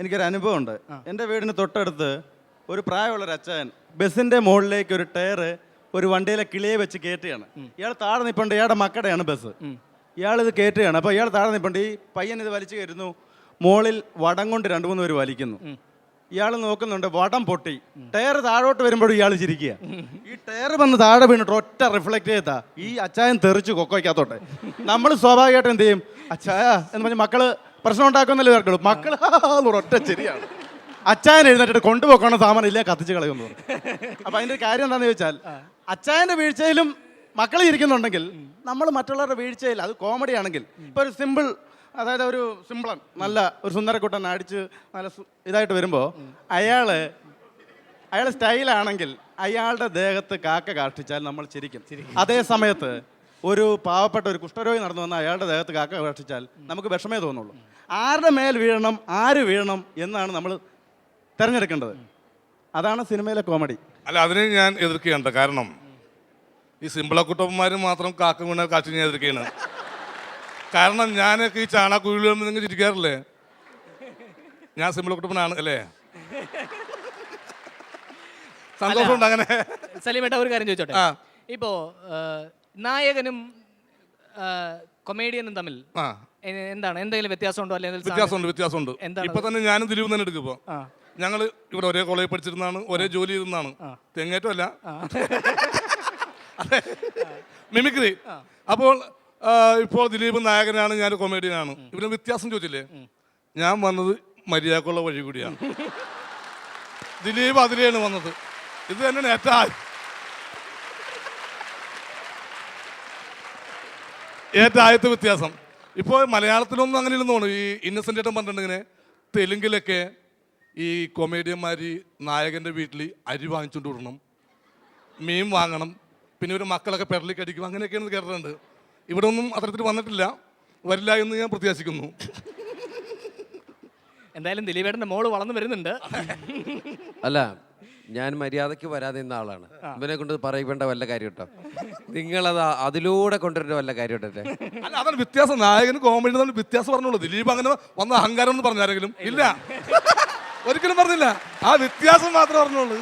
എനിക്കൊരു അനുഭവമുണ്ട് എന്റെ വീടിന് തൊട്ടടുത്ത് ഒരു പ്രായമുള്ള ഒരു അച്ഛൻ ബസ്സിന്റെ മുകളിലേക്ക് ഒരു ടയർ ഒരു വണ്ടിയിലെ കിളിയെ വെച്ച് കയറ്റുകയാണ്. ഇയാൾ താഴെ നിൽപ്പുണ്ട് ഇയാളുടെ മക്കടെയാണ് ബസ്. ഇയാൾ ഇത് കയറ്റുകയാണ്. അപ്പോൾ ഇയാൾ താഴെ നിൽപ്പുണ്ട് ഈ പയ്യൻ ഇത് വലിച്ചു കയറ്റുന്നു. മുകളിൽ വടം കൊണ്ട് രണ്ട് മൂന്ന് പേര് വലിക്കുന്നു. ഇയാൾ നോക്കുന്നുണ്ട് വടം പൊട്ടി. ടയർ താഴോട്ട് വരുമ്പോഴും ഇയാൾ ചിരിക്കുക. ഈ ടയർ വന്ന് താഴെ വീണിട്ട് ഒറ്റ റിഫ്ലക്റ്റ് ചെയ്താ ഈ അച്ചായൻ തെറിച്ച് കൊക്കോയ്ക്കകത്തോട്ടെ. നമ്മൾ സ്വാഭാവികമായിട്ട് എന്ത് ചെയ്യും? അച്ചായ എന്ന് പറഞ്ഞ മക്കൾ പ്രശ്നം ഉണ്ടാക്കുന്നല്ലേ ഇവർക്കുള്ളൂ മക്കൾ ഒറ്റ ശരിയാണ് അച്ചായൻ എഴുന്നേറ്റിട്ട് കൊണ്ടുപോക്കണ സാമാനം ഇല്ല കത്തിച്ച് കളയുന്നു. അപ്പൊ അതിന്റെ ഒരു കാര്യം എന്താണെന്ന് ചോദിച്ചാൽ അച്ചായന്റെ വീഴ്ചയിലും മക്കൾ ഇരിക്കുന്നുണ്ടെങ്കിൽ നമ്മൾ മറ്റുള്ളവരുടെ വീഴ്ചയിൽ അത് കോമഡി ആണെങ്കിൽ ഇപ്പൊ ഒരു സിമ്പിൾ അതായത് ഒരു സിംപ്ലൻ നല്ല ഒരു സുന്ദരക്കുട്ടൻ അടിച്ച് നല്ല ഇതായിട്ട് വരുമ്പോൾ അയാൾ അയാൾ സ്റ്റൈലാണെങ്കിൽ അയാളുടെ ദേഹത്ത് കാക്ക കാഷ്ടിച്ചാൽ നമ്മൾ ചിരിക്കും. അതേ സമയത്ത് ഒരു പാവപ്പെട്ട ഒരു കുഷ്ഠരോഗി നടന്നു വന്ന അയാളുടെ ദേഹത്ത് കാക്ക കാഷ്ടിച്ചാൽ നമുക്ക് വിഷമേ തോന്നുള്ളൂ. ആരുടെ മേൽ വീഴണം ആര് വീഴണം എന്നാണ് നമ്മൾ തിരഞ്ഞെടുക്കേണ്ടത്. അതാണ് സിനിമയിലെ കോമഡി. അല്ല അതിനെ ഞാൻ എതിർക്കുകയാണ് കാരണം ഈ സിമ്പിളക്കുട്ടന്മാർ മാത്രം കാക്ക വീണ കാച്ചു ഞാൻ എതിർക്കുകയാണ്. കാരണം ഞാനൊക്കെ ഈ ചാണാക്കുഴിയിൽ നിങ്ങൾ ചിരിക്കാറില്ലേ ഞാൻ സിമ്പിൾ കുട്ടപ്പനാണ് അല്ലേ? സന്തോഷമുണ്ട് അങ്ങനെ. സലീമേട്ട ഒരു കാര്യം ചോദിച്ചോട്ടെ. ഇപ്പോ നായകനും കൊമേഡിയനും തമ്മിൽ എന്താണ്? എന്തെങ്കിലും വ്യത്യാസമുണ്ടോ? അല്ലെങ്കിൽ വ്യത്യാസമുണ്ട് വ്യത്യാസമുണ്ട്. ഇപ്പൊ തന്നെ ഞാനും ദിലീപ് തന്നെ എടുക്കും ഇപ്പൊ. ഞങ്ങൾ ഞങ്ങൾ ഇവിടെ ഒരേ കോളേജിൽ പഠിച്ചിരുന്നാണ് ഒരേ ജോലി ചെയ്തെന്നാണ് തെങ്ങേറ്റമല്ല അല്ല. മിമിക്രി. അപ്പോൾ ഇപ്പോൾ ദിലീപ് നായകനാണ് ഞാൻ കൊമേഡിയനാണ് ഇവന് വ്യത്യാസം ചോദിച്ചില്ലേ? ഞാൻ വന്നത് മര്യാദക്കുള്ള വഴി കൂടിയാണ്. ദിലീപ് അതിലെയാണ് വന്നത്. ഇത് തന്നെയാണ് ഏറ്റവും ഏറ്റവും ആദ്യത്തെ വ്യത്യാസം. ഇപ്പോൾ മലയാളത്തിലൊന്നും അങ്ങനെ ഇല്ലെന്ന് തോന്നുന്നു. ഈ ഇന്നസെന്റ് ആയിട്ടും പറഞ്ഞിട്ടുണ്ടെങ്കിൽ ഇങ്ങനെ തെലുങ്കിലൊക്കെ ഈ കൊമേഡിയന്മാർ നായകന്റെ വീട്ടിൽ അരി വാങ്ങിച്ചുകൊണ്ട് വിടണം മീൻ വാങ്ങണം പിന്നെ ഒരു മക്കളൊക്കെ പെടലിക്ക് അടിക്കും അങ്ങനെയൊക്കെയാണ് കേട്ടിട്ടുണ്ട് ഇവിടെ ഒന്നും അത്തരത്തിൽ വന്നിട്ടില്ല. വരില്ല എന്ന് ഞാൻ പ്രത്യാശിക്കുന്നു. എന്തായാലും ദിലീപേട്ടന്റെ മോൾ വളർന്നു വരുന്നുണ്ട്. അല്ല ഞാൻ മര്യാദയ്ക്ക് വരാതെ നിന്ന ആളാണ്. ഇവനെ കൊണ്ട് പറയിക്കേണ്ട വല്ല കാര്യം കേട്ടോ നിങ്ങളത് അതിലൂടെ കൊണ്ടുവരേണ്ട വല്ല കാര്യം കേട്ടോ അല്ല അതാണ് വ്യത്യാസം. നായകന് കോമഡി തമ്മിൽ വ്യത്യാസം പറഞ്ഞോളൂ. ദിലീപ് അങ്ങനെ വന്ന അഹങ്കാരം എന്ന് പറഞ്ഞാരെങ്കിലും. ഇല്ല. ഒരിക്കലും പറഞ്ഞില്ല. ആ വ്യത്യാസം മാത്രമേ പറഞ്ഞോളൂ.